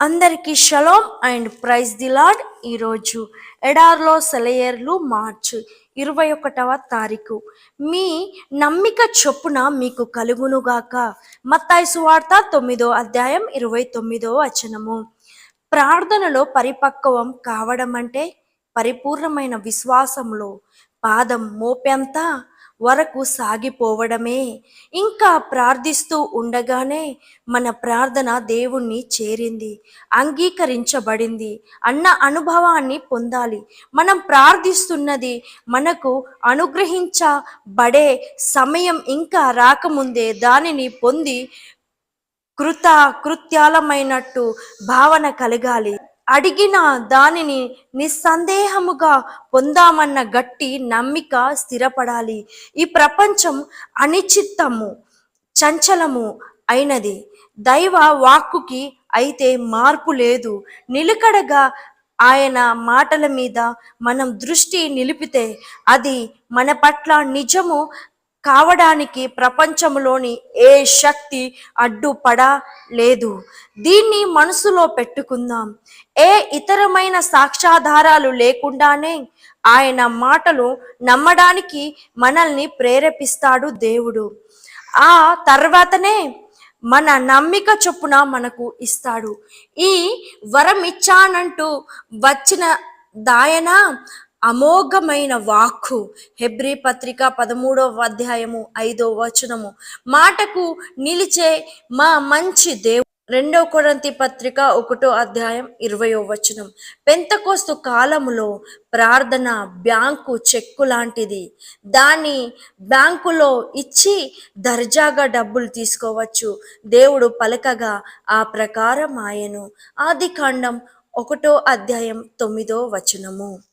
అందరికీ shalom and praise the Lord ఈరోజు ఎడార్లో సెలయేర్లు మార్చ్ ఇరవై ఒకటవ తారీఖు. మీ నమ్మిక చొప్పున మీకు కలుగునుగాక మత్తాయి సువార్త తొమ్మిదో అధ్యాయం ఇరవై తొమ్మిదో వచనము. ప్రార్థనలో పరిపక్వం కావడం అంటే పరిపూర్ణమైన విశ్వాసంలో పాదం మోపెంతా వరకు సాగిపోవడమే. ఇంకా ప్రార్థిస్తూ ఉండగానే మన ప్రార్థన దేవుణ్ణి చేరింది అంగీకరించబడింది అన్న అనుభవాన్ని పొందాలి. మనం ప్రార్థిస్తున్నది మనకు అనుగ్రహించబడే సమయం ఇంకా రాకముందే దానిని పొంది కృత కృత్యాలమైనట్టు భావన కలగాలి. అడిగిన దానిని నిస్సందేహముగా పొందామన్న గట్టి నమ్మిక స్థిరపడాలి. ఈ ప్రపంచం అనిశ్చిత్తము చంచలము అయినది. దైవ వాక్కుకి అయితే మార్పు లేదు. నిలకడగా ఆయన మాటల మీద మనం దృష్టి నిలిపితే అది మన పట్ల నిజము కావడానికి ప్రపంచంలోని ఏ శక్తి అడ్డుపడలేదు. దీన్ని మనసులో పెట్టుకుందాం. ఏ ఇతరమైన సాక్ష్యాధారాలు లేకుండానే ఆయన మాటలు నమ్మడానికి మనల్ని ప్రేరేపిస్తాడు దేవుడు. ఆ తర్వాతనే మన నమ్మిక చొప్పున మనకు ఇస్తాడు. ఈ వరం ఇచ్చానంటూ వచ్చిన దాయన అమోఘమైన వాక్కు. హెబ్రి పత్రిక పదమూడవ అధ్యాయము ఐదో వచనము. మాటకు నిలిచే మా మంచి దేవు రెండో కొరంతి పత్రిక ఒకటో అధ్యాయం ఇరవయో వచనం. పెంతకోస్తు కాలములో ప్రార్థన బ్యాంకు చెక్కు లాంటిది. దాన్ని బ్యాంకులో ఇచ్చి దర్జాగా డబ్బులు తీసుకోవచ్చు. దేవుడు పలకగా ఆ ప్రకారం ఆయను. ఆది కాండం ఒకటో అధ్యాయం తొమ్మిదో వచనము.